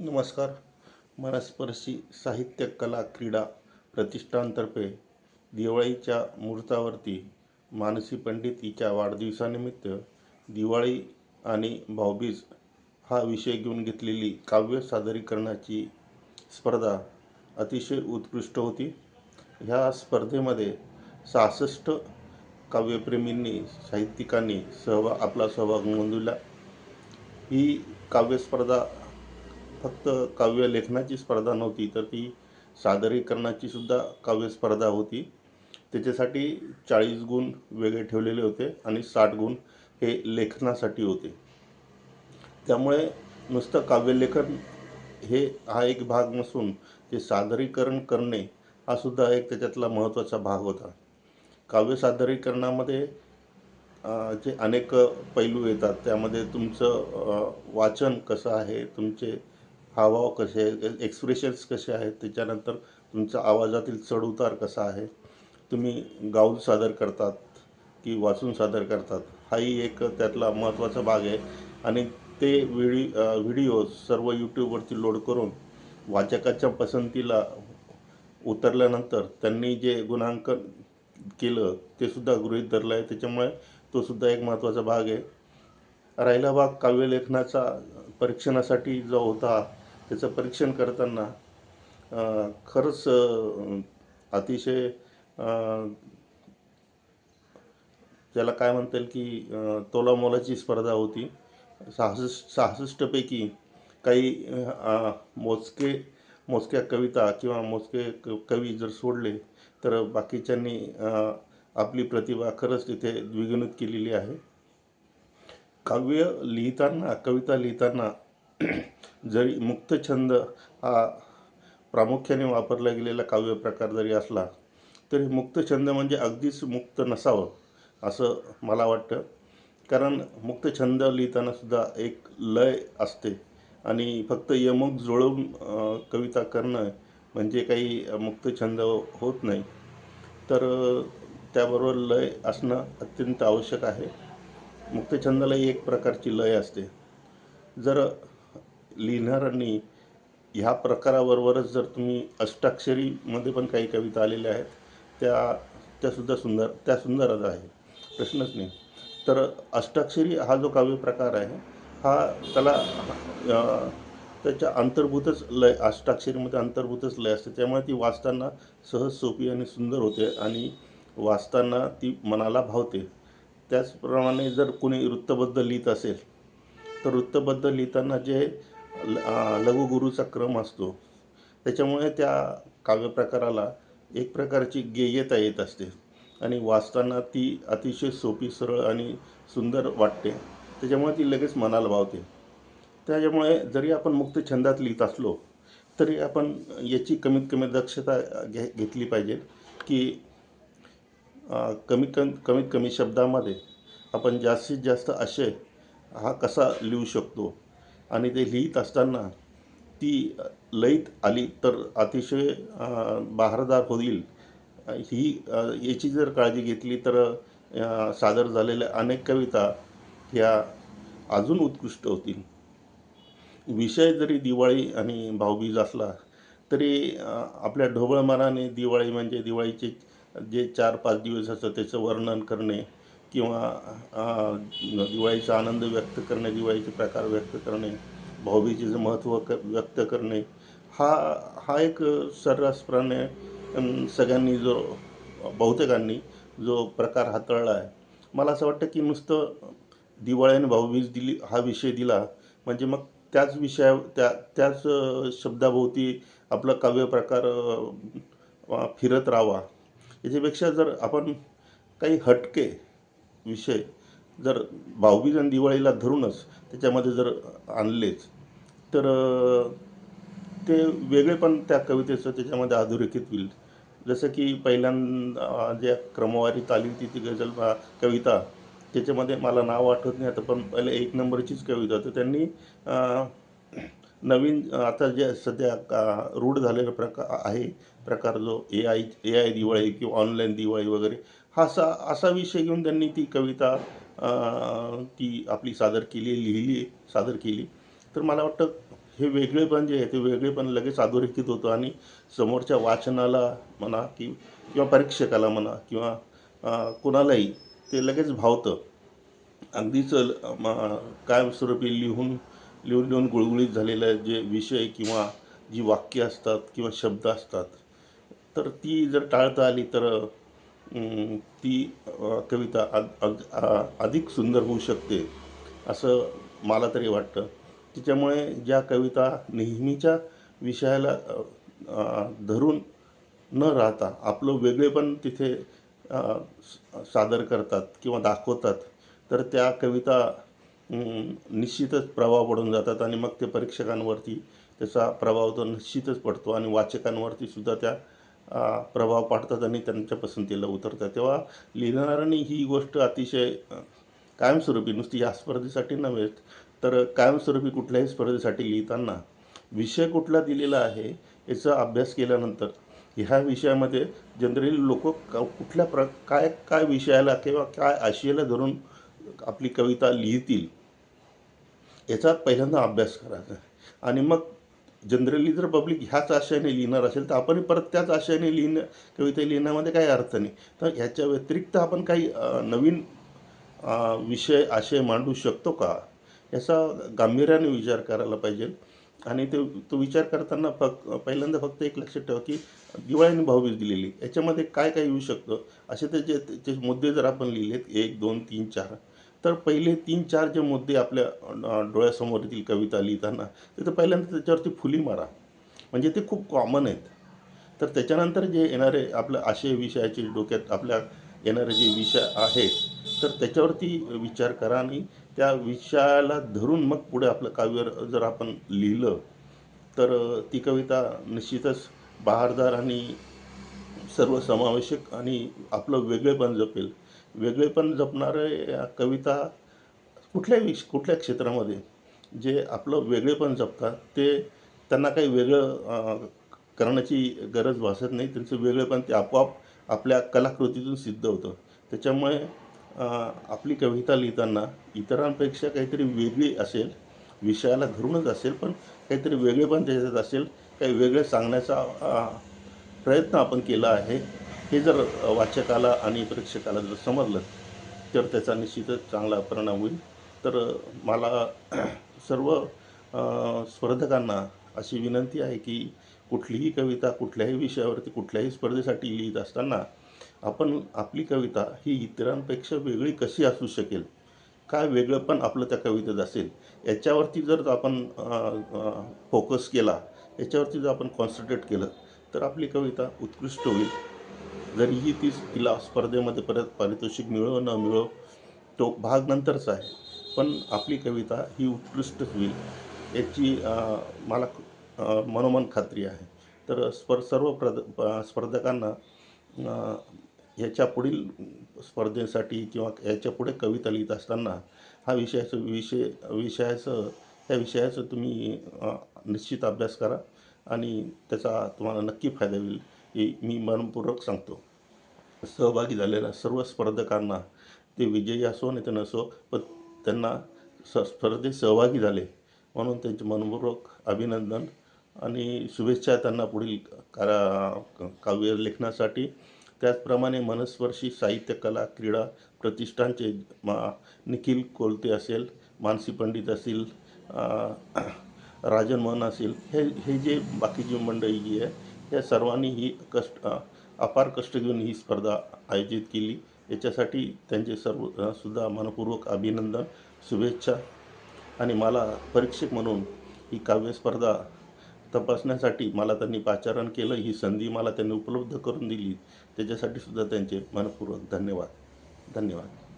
नमस्कार. मनस्पर्शी साहित्य कला क्रीडा प्रतिष्ठानतर्फे दिवाळीच्या मुहूर्तावरती मानसी पंडित हिच्या वाढदिवसानिमित्त दिवाळी आणि भाऊबीज हा विषय घेऊन घेतलेली काव्य सादरीकरणाची स्पर्धा अतिशय उत्कृष्ट होती. ह्या स्पर्धेमध्ये सहासष्ट काव्यप्रेमींनी साहित्यिकांनी सहभाग आपला सहभाग नोंदविला. ही काव्यस्पर्धा फक्त काव्य लेखनाची स्पर्धा नव्हती तर ती सादरीकरणाची सुद्धा काव्यस्पर्धा होती. त्याच्यासाठी चाळीस गुण वेगळे ठेवलेले होते आणि साठ गुण हे लेखनासाठी होते. त्यामुळे नुसतं काव्यलेखन हे हा एक भाग नसून ते सादरीकरण करणे हा सुद्धा एक त्याच्यातला महत्त्वाचा भाग होता. काव्य सादरीकरणामध्ये जे अनेक पैलू येतात त्यामध्ये तुमचं वाचन कसं आहे तुमचे हावभाव कसे एक्सप्रेशन्स कसे आहेत त्याच्यानंतर तुमच्या आवाजातील चढउतार कसा आहे तुम्ही गाऊन सादर करतात की वाचून सादर करतात हाही एक त्यातला महत्त्वाचा भाग आहे. आणि ते व्हिडि व्हिडिओ सर्व यूट्यूबवरती लोड करून वाचकाच्या पसंतीला उतरल्यानंतर त्यांनी जे गुणांकन केलं ते सुद्धा गृहीत धरलं आहे. त्याच्यामुळे तो सुद्धा एक महत्त्वाचा भाग आहे. राहिला भाग काव्यलेखनाचा परीक्षणासाठी जो होता त्याचं परीक्षण करताना खरंच अतिशय ज्याला त्याला काय म्हणता येईल की तोलामोलाची स्पर्धा होती. सहासष्ट सहासष्टपैकी काही मोजके मोजक्या कविता किंवा मोजके क कवी जर सोडले तर बाकीच्यांनी आपली प्रतिभा खरंच तिथे द्विगुणित केलेली आहे. काव्य लिहिताना कविता लिहिताना जरी मुक्त छंद हा प्रामुख्याने वापरला गेलेला काव्य प्रकार जरी असला तरी मुक्त छंद म्हणजे अगदीच मुक्त नसावं असं मला वाटतं. कारण मुक्त छंद लिहिताना सुद्धा एक लय असते आणि फक्त यमक जुळवून कविता करणं म्हणजे काही मुक्त छंद होत नाही. तर त्याबरोबर लय असणं अत्यंत आवश्यक आहे. मुक्तछंदालाही एक प्रकारची लय असते. जर लिहिणाऱ्यांनी ह्या प्रकाराबरोबरच जर तुम्ही अष्टाक्षरीमध्ये पण काही कविता आलेल्या आहेत त्या त्यासुद्धा सुंदर त्या सुंदरच आहे. प्रश्नच नाही. तर अष्टाक्षरी हा जो काव्य प्रकार आहे हा त्याला त्याच्या अंतर्भूतच लय अष्टाक्षरीमध्ये अंतर्भूतच लय असते. त्यामुळे ती वाचताना सहज सोपी आणि सुंदर होते आणि वाचताना ती मनाला भावते. त्याचप्रमाणे जर कोणी वृत्तबद्ध लिहित असेल तर वृत्तबद्ध लिहिताना जे ल- लघुगुरूचा क्रम असतो. त्याच्यामुळे त्या काव्यप्रकाराला एक प्रकारची गेयता येत असते आणि वाचताना ती अतिशय सोपी सरळ आणि सुंदर वाटते. त्याच्यामुळे ती लगेच मनाला भावते. त्याच्यामुळे जरी आपण मुक्त छंदात लिहित असलो तरी आपण याची कमीत कमी दक्षता घे घेतली पाहिजे की कमी कमीत कमी कमीत कमी शब्दामध्ये आपण जास्तीत जास्त आशय हा कसा लिहू शकतो? आणि ते लिहित असताना ती लईत आली तर अतिशय बहारदार होईल. ही याची जर काळजी घेतली तर सादर झालेल्या अनेक कविता ह्या अजून उत्कृष्ट होतील. विषय जरी दिवाळी आणि भाऊबीज असला तरी आपल्या ढोबळ मनाने दिवाळी म्हणजे दिवाळीचे जे चार पाच दिवस असतात त्याचं वर्णन करणे किंवा दिवाळीचा आनंद व्यक्त करणे दिवाळीचे प्रकार व्यक्त करणे भाऊबीजेचं महत्त्व क व्यक्त करणे हा हा एक सर्रासपणे सगळ्यांनी जो बहुतेकांनी जो प्रकार हाताळला आहे. मला असं वाटतं की नुसतं दिवाळी आणि भाऊबीज दिली हा विषय दिला म्हणजे मग त्याच विषया त्या त्याच शब्दाभोवती आपला काव्यप्रकार प्रकार फिरत राहावा. याच्यापेक्षा जर आपण काही हटके विषय जर भाऊबीज आणि दिवाळीला धरूनच त्याच्यामध्ये जर आणलेच तर ते ते वेगळेपण त्या कवितेचं त्याच्यामध्ये अधोरेखित होईल. जसं की पहिल्यांदा ज्या क्रमवारीत आली होती ती गजल कविता त्याच्यामध्ये मला नाव आठवत नाही आता पण पहिले एक नंबरचीच कविता तर त्यांनी नवीन आता जे सध्या का- रूढ झालेला प्रकार आहे प्रकार जो A I A I Diwali किंवा ऑनलाईन दिवाळी वगैरे हा असा असा विषय घेऊन त्यांनी ती कविता ती आपली सादर केली लिहिली सादर केली. तर मला वाटतं हे वेगळेपण जे आहे ते वेगळेपण लगेच अधोरेखित होतं आणि समोरच्या वाचनाला म्हणा कि किंवा परीक्षकाला म्हणा किंवा कोणालाही ते लगेच भावतं. अगदीच म- कायमस्वरूपी लिहून लिहून लिहून गुळगुळीत झालेलं जे विषय किंवा जी वाक्य असतात किंवा शब्द असतात तर ती जर टाळता आली तर ती कविता अग- अग- अधिक सुंदर होऊ शकते असं मला तरी वाटतं. त्याच्यामुळे ज्या कविता नेहमीच्या विषयाला धरून न राहता आपलं वेगळेपण तिथे स- सादर करतात किंवा दाखवतात तर त्या कविता निश्चितच प्रभाव पडून जातात आणि मग ते परीक्षकांवरती त्याचा प्रभाव तो निश्चितच पडतो आणि वाचकांवरती सुद्धा त्या प्रभाव पाडतात आणि त्यांच्या पसंतीला उतरतात. तेव्हा लिहिणाऱ्यांनी ही गोष्ट अतिशय कायमस्वरूपी नुसती या स्पर्धेसाठी नव्हे तर कायमस्वरूपी कुठल्याही स्पर्धेसाठी लिहिताना विषय कुठला दिलेला आहे याचा अभ्यास केल्यानंतर ह्या विषयामध्ये जनरली लोक कुठल्या प्र काय काय विषयाला किंवा काय आशयाला धरून आपली कविता लिहितील याचा पहिल्यांदा अभ्यास करायचा आणि मग जनरली जर पब्लिक ह्याच आशयाने लिहिणार असेल तर आपण परत त्याच आशयाने लिहिणं कविता लिहिण्यामध्ये काही अर्थ नाही. तर ह्याच्या व्यतिरिक्त आपण काही नवीन विषय आशय मांडू शकतो का? याचा गांभीर्याने विचार करायला पाहिजे. आणि ते तो विचार करताना फक्त पहिल्यांदा फक्त एक लक्षात ठेवा की दिवाळीने भाऊबीज दिलेली. याच्यामध्ये काय काय येऊ शकतं? असे त्याचे त्याचे मुद्दे जर आपण लिहिलेत एक दोन तीन चार तर पहिले तीन चार जे मुद्दे आपल्या डोळ्यासमोर येतील कविता लिहिताना तर पहिल्यांदा त्याच्यावरती फुली मारा. म्हणजे ते खूप कॉमन आहेत. तर त्याच्यानंतर जे येणारे आपल्या आशय विषयाचे डोक्यात आपल्या येणारे जे विषय आहेत तर त्याच्यावरती विचार करा आणि त्या विषयाला धरून मग पुढे आपलं काव्य जर आपण लिहिलं तर ती कविता निश्चितच बहारदार आणि सर्वसमावेशक आणि आपलं वेगळेपण जपेल. वेगळेपण जपणारे या कविता कुठल्याही विष कुठल्या क्षेत्रामध्ये जे आपलं वेगळेपण जपतात ते त्यांना काही वेगळं करण्याची गरज भासत नाही. त्यांचं वेगळेपण ते आपोआप आपल्या कलाकृतीतून सिद्ध होतं. त्याच्यामुळे आपली कविता लिहिताना इतरांपेक्षा काहीतरी वेगळी असेल विषयाला धरूनच असेल पण काहीतरी वेगळेपण त्याच्यात असेल काही वेगळं सांगण्याचा प्रयत्न आपण केला आहे. हे जर वाचकाला आणि प्रेक्षकाला जर समजलं तर त्याचा निश्चितच चांगला परिणाम होईल. तर मला सर्व स्पर्धकांना अशी विनंती आहे की कुठलीही कविता कुठल्याही विषयावरती कुठल्याही स्पर्धेसाठी लिहित असताना आपण आपली कविता ही इतरांपेक्षा वेगळी कशी असू शकेल? काय वेगळं पण आपलं त्या कवितेत असेल? याच्यावरती जर आपण फोकस केला याच्यावरती जर आपण कॉन्सन्ट्रेट केलं तर आपली कविता उत्कृष्ट होईल. जरीही ती तिला स्पर्धेमध्ये परत पारितोषिक मिळो न मिळो तो भाग नंतरचा आहे. पण आपली कविता ही उत्कृष्ट होईल याची मला मनोमन खात्री आहे. तर स्पर सर्व प्रद प- स्पर्धकांना ह्याच्या पुढील स्पर्धेसाठी किंवा याच्यापुढे कविता लिहित असताना हा विषयाचं विषय विषयाचं त्या विषयाचं तुम्ही निश्चित अभ्यास करा आणि त्याचा तुम्हाला नक्की फायदा होईल. हे मी मनपूर्वक सांगतो. सहभागी झालेल्या सर्व स्पर्धकांना ते विजयी असो नाही तर नसो पण त्यांना स स्पर्धेत सहभागी झाले म्हणून त्यांचे मनपूर्वक अभिनंदन आणि शुभेच्छा त्यांना पुढील करा काव्य लेखनासाठी. त्याचप्रमाणे मनस्पर्शी साहित्य कला क्रीडा प्रतिष्ठानचे मा निखिल कोलते असेल मानसी पंडित असतील राजन मन असेल हे हे जे बाकीची मंडळी जी आहे या सर्वांनी ही कष्ट अपार कष्ट घेऊन ही स्पर्धा आयोजित केली. याच्यासाठी त्यांचे सर्व सुद्धा मनपूर्वक अभिनंदन शुभेच्छा. आणि मला परीक्षक म्हणून ही काव्यस्पर्धा तपासण्यासाठी मला त्यांनी पाचारण केलं. ही संधी मला त्यांनी उपलब्ध करून दिली. त्याच्यासाठी सुद्धा त्यांचे मनपूर्वक धन्यवाद. धन्यवाद.